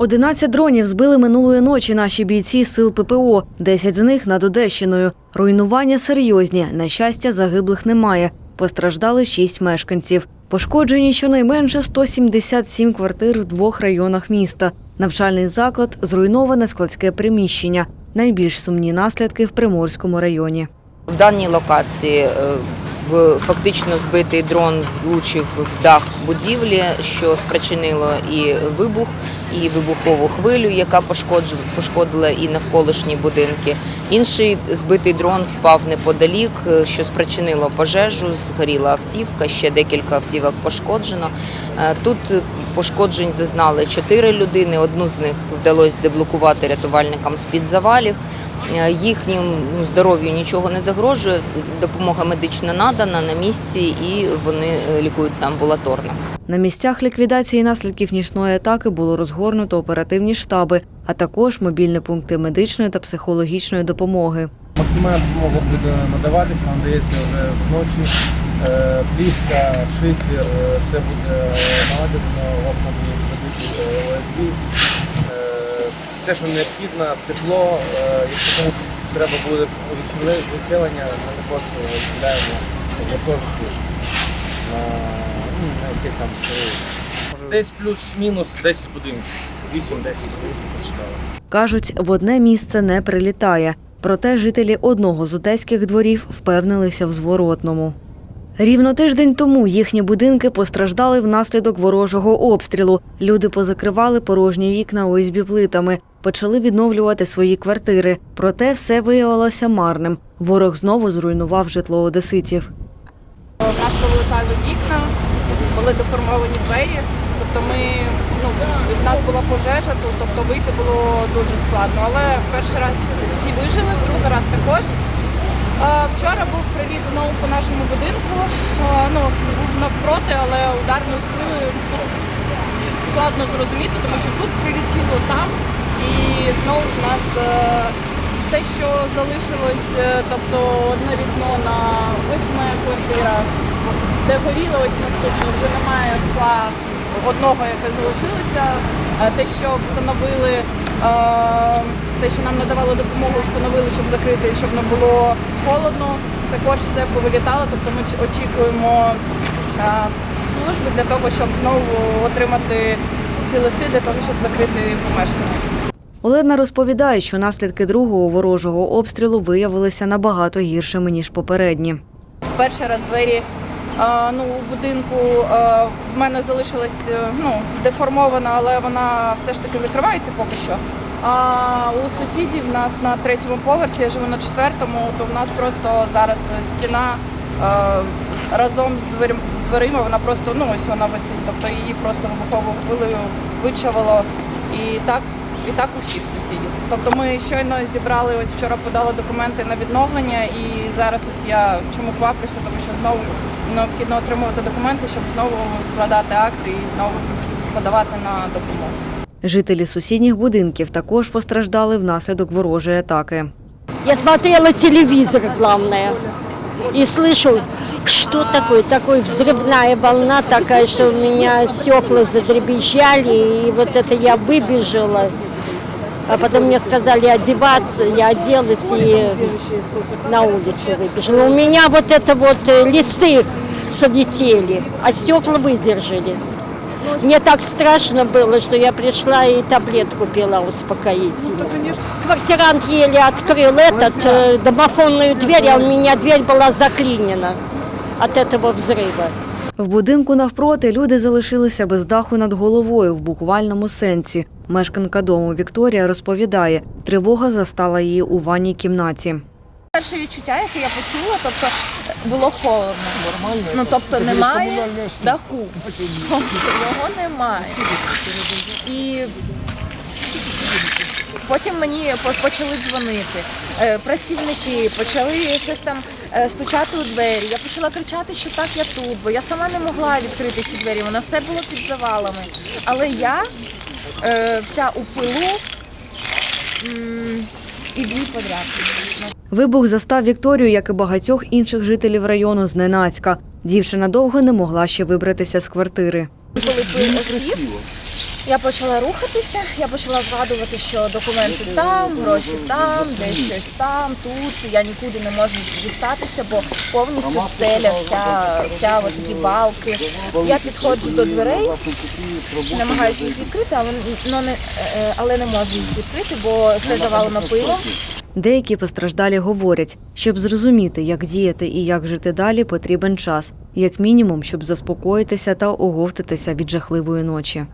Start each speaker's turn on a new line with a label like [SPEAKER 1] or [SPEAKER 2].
[SPEAKER 1] 11 дронів збили минулої ночі наші бійці сил ППО. 10 з них над Одещиною. Руйнування серйозні. На щастя, загиблих немає. Постраждали 6 мешканців. Пошкоджені щонайменше 177 квартир в двох районах міста. Навчальний заклад, зруйноване складське приміщення. Найбільш сумні наслідки в Приморському районі.
[SPEAKER 2] В даній локації е, фактично збитий дрон влучив в дах будівлі, що спричинило і вибух, і вибухову хвилю, яка пошкодила і навколишні будинки. Інший збитий дрон впав неподалік, е, що спричинило пожежу. Згоріла автівка, ще декілька автівок пошкоджено. Е, Тут пошкоджень зазнали чотири людини. Одну з них вдалося деблокувати рятувальникам з під завалів. Е, Їхньому здоров'ю нічого не загрожує. Допомога медична надана на місці, і вони е, лікуються амбулаторно.
[SPEAKER 1] На місцях ліквідації наслідків нічної атаки було розгорнуто оперативні штаби, а також мобільні пункти медичної та психологічної допомоги.
[SPEAKER 3] Максимальна допомога буде надаватись, нам дається вже зночі. Е, Плівка, шифер, все буде будуть е, ОСБ. Е, Все, що необхідно, тепло, е, якщо комусь треба буде відселе- відселення, ми також відселяємо гуртожитки на, ну, на якесь там. Десь плюс-мінус 10 будинків, 8-10 будинків.
[SPEAKER 1] Кажуть, в одне місце не прилітає. Проте жителі одного з одеських дворів впевнилися в зворотному. Рівно тиждень тому їхні будинки постраждали внаслідок ворожого обстрілу. Люди позакривали порожні вікна ОСБ плитами, почали відновлювати свої квартири. Проте все виявилося марним. Ворог знову зруйнував житло одеситів.
[SPEAKER 4] У нас повилетали вікна, були деформовані двері. Тобто ми, ну, в нас була пожежа тут, тобто вийти було дуже складно. Але перший раз всі вижили, другий раз також. А, Вчора був приліт знову по нашому будинку. Ну, був навпроти, але ударною силою ну, складно зрозуміти, тому що тут прилетіло там і знову в нас е, все, що залишилось, е, тобто одне вікно на ось моя квартира, де горіло ось наступне, вже немає скла одного, яке залишилося. Е, Те, що встановили, е, те, що нам надавали допомогу, встановили, щоб закрити, щоб не було холодно. Також все повилітало, тобто ми очікуємо служби для того, щоб знову отримати ці листи для того, щоб закрити помешкання.
[SPEAKER 1] Олена розповідає, що наслідки другого ворожого обстрілу виявилися набагато гіршими ніж попередні.
[SPEAKER 4] Перший раз двері ну, у будинку в мене залишилась е, ну, деформована, але вона все ж таки закривається поки що. А у сусідів в нас на третьому поверсі, я живу на четвертому, то в нас просто зараз стіна разом з дверима, з дверима, вона просто ну ось вона висить, тобто її просто вибуховою хвилею вичавило і так І так у всіх сусідів. Тобто ми щойно зібрали, ось вчора подали документи на відновлення, і зараз ось я чому кваплюся, тому що знову необхідно отримувати документи, щоб знову складати акти і знову подавати на допомогу.
[SPEAKER 1] Жителі сусідніх будинків також постраждали внаслідок ворожої атаки.
[SPEAKER 5] Я смотрела телевизор, главное, и слышу, что такое, такой взрывная волна такая, что у меня стекла задребезжали, и вот это я выбежала. А потом мне сказали одеваться, я оделась и на улицу выбежала. У меня вот это вот э, листы слетели, а стекла выдержали. Мне так страшно было, что я пришла и таблетку пила успокоительную. Квартирант еле открыл этот, э, домофонную дверь, а у меня дверь была заклинена от этого взрыва.
[SPEAKER 1] В будинку навпроти люди залишилися без даху над головою в буквальному сенсі. Мешканка дому Вікторія розповідає, тривога застала її у ванній кімнаті.
[SPEAKER 4] Перше відчуття, яке я почула, тобто було холодно. Ну тобто немає даху. Просто його немає. І потім мені почали дзвонити. Е, Працівники почали щось там е, стучати у двері. Я почала кричати, що так я тут, бо я сама не могла відкрити ці двері. Воно все було під завалами. Але я вся у пилу і дві подряд.
[SPEAKER 1] Вибух застав Вікторію, як і багатьох інших жителів району, зненацька. Дівчина довго не могла ще вибратися з квартири.
[SPEAKER 4] Коли пил осіб,
[SPEAKER 6] Я почала рухатися, я почала згадувати, що документи там, гроші там, десь щось там, тут. Я нікуди не можу дістатися, бо повністю стеля, вся, вся от такі балки. Я підходжу до дверей, намагаюся їх відкрити, але, но не, е, але не можу їх відкрити, бо все завалено пилом.
[SPEAKER 1] Деякі постраждалі говорять, щоб зрозуміти, як діяти і як жити далі, потрібен час, як мінімум, щоб заспокоїтися та оговтатися від жахливої ночі.